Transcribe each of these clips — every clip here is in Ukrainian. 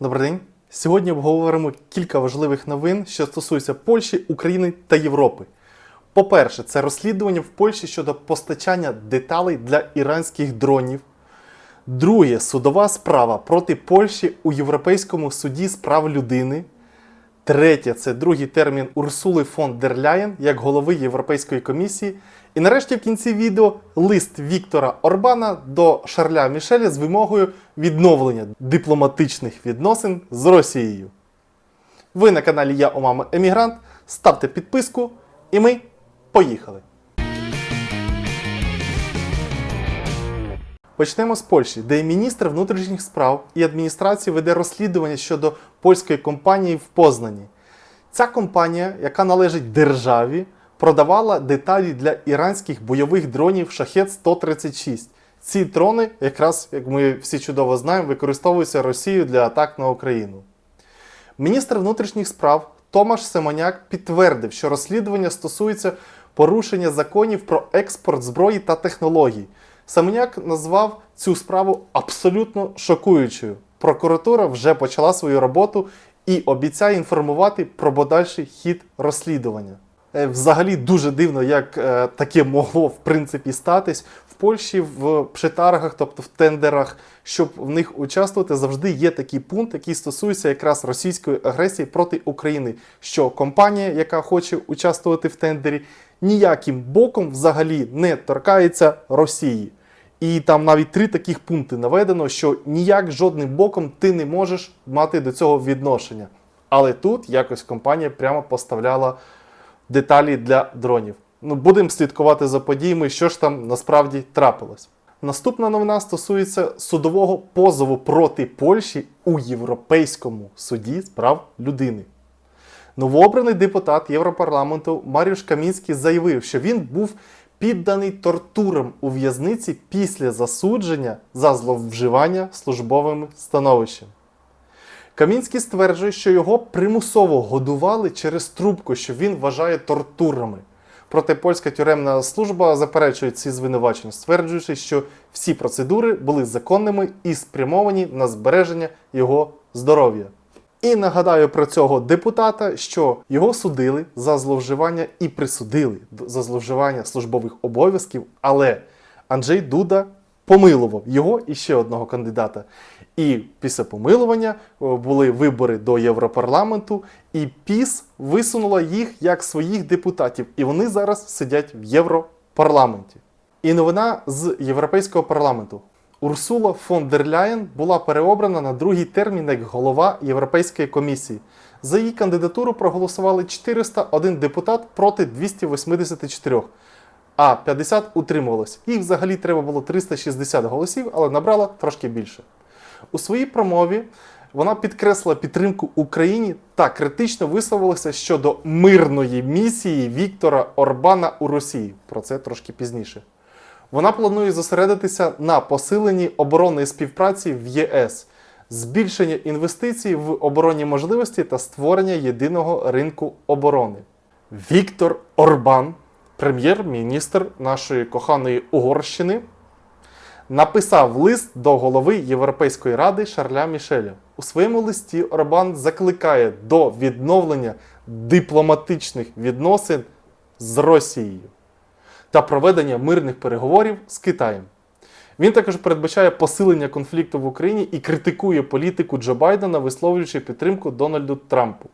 Добрий день. Сьогодні обговоримо кілька важливих новин, що стосуються Польщі, України та Європи. По-перше, це розслідування в Польщі щодо постачання деталей для іранських дронів. Друге, судова справа проти Польщі у Європейському суді з прав людини. Третє це другий термін Урсули фон дер Ляєн як голови Європейської комісії. І нарешті в кінці відео лист Віктора Орбана до Шарля Мішеля з вимогою відновлення дипломатичних відносин з Росією. Ви на каналі Я Омама Емігрант. Ставте підписку, і ми поїхали. Почнемо з Польщі, де міністр внутрішніх справ і адміністрації веде розслідування щодо польської компанії в Познані. Ця компанія, яка належить державі, продавала деталі для іранських бойових дронів Шахет 136. Ці дрони, якраз як ми всі чудово знаємо, використовуються Росією для атак на Україну. Міністр внутрішніх справ Томаш Семеняк підтвердив, що розслідування стосується порушення законів про експорт зброї та технологій. Семеняк назвав цю справу абсолютно шокуючою. Прокуратура вже почала свою роботу і обіцяє інформувати про подальший хід розслідування. Е, Взагалі дуже дивно, як е, таке могло в принципі статись. В Польщі в пшетаргах, тобто в тендерах, щоб в них участвувати, завжди є такий пункт, який стосується якраз російської агресії проти України. Що компанія, яка хоче участвувати в тендері, ніяким боком взагалі не торкається Росії. І там навіть три таких пункти наведено, що ніяк жодним боком ти не можеш мати до цього відношення. Але тут якось компанія прямо поставляла деталі для дронів. Ну, будемо слідкувати за подіями, що ж там насправді трапилось. Наступна новина стосується судового позову проти Польщі у Європейському суді з прав людини. Новообраний депутат Європарламенту Маріуш Камінський заявив, що він був підданий тортурам у в'язниці після засудження за зловживання службовим становищем. Камінський стверджує, що його примусово годували через трубку, що він вважає тортурами. Проте польська тюремна служба заперечує ці звинувачення, стверджуючи, що всі процедури були законними і спрямовані на збереження його здоров'я. І нагадаю про цього депутата, що його судили за зловживання і присудили за зловживання службових обов'язків, але Анджей Дуда помилував його і ще одного кандидата. І після помилування були вибори до Європарламенту, і ПІС висунула їх як своїх депутатів, і вони зараз сидять в Європарламенті. І новина з Європейського парламенту. Урсула фон дер Ляєн була переобрана на другий термін як голова Європейської комісії. За її кандидатуру проголосували 401 депутат проти 284, а 50 утримувалось. Їх взагалі треба було 360 голосів, але набрала трошки більше. У своїй промові вона підкреслила підтримку Україні та критично висловилася щодо мирної місії Віктора Орбана у Росії. Про це трошки пізніше. Вона планує зосередитися на посиленні оборонної співпраці в ЄС, збільшення інвестицій в оборонні можливості та створення єдиного ринку оборони. Віктор Орбан, прем'єр-міністр нашої коханої Угорщини, написав лист до голови Європейської ради Шарля Мішеля. У своєму листі Орбан закликає до відновлення дипломатичних відносин з Росією та проведення мирних переговорів з Китаєм. Він також передбачає посилення конфлікту в Україні і критикує політику Джо Байдена, висловлюючи підтримку Дональду Трампу.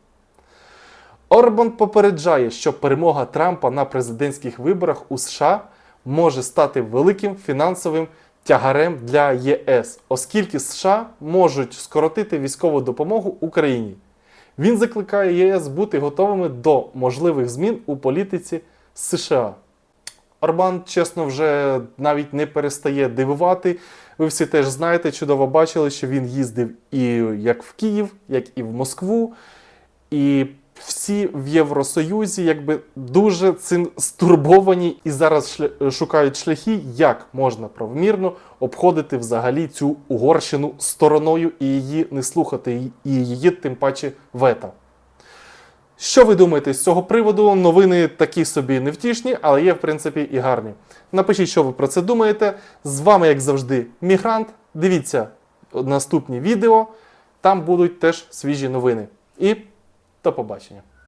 Орбан попереджає, що перемога Трампа на президентських виборах у США може стати великим фінансовим тягарем для ЄС, оскільки США можуть скоротити військову допомогу Україні. Він закликає ЄС бути готовими до можливих змін у політиці США. Орбан, чесно, вже навіть не перестає дивувати. Ви всі теж знаєте, чудово бачили, що він їздив і як в Київ, як і в Москву. І всі в Євросоюзі якби дуже цим стурбовані і зараз шукають шляхи, як можна правомірно обходити взагалі цю Угорщину стороною і її не слухати, і її тим паче вета. Що ви думаєте з цього приводу? Новини такі собі невтішні, але є, в принципі, і гарні. Напишіть, що ви про це думаєте. З вами, як завжди, Мігрант. Дивіться наступні відео. Там будуть теж свіжі новини. І до побачення.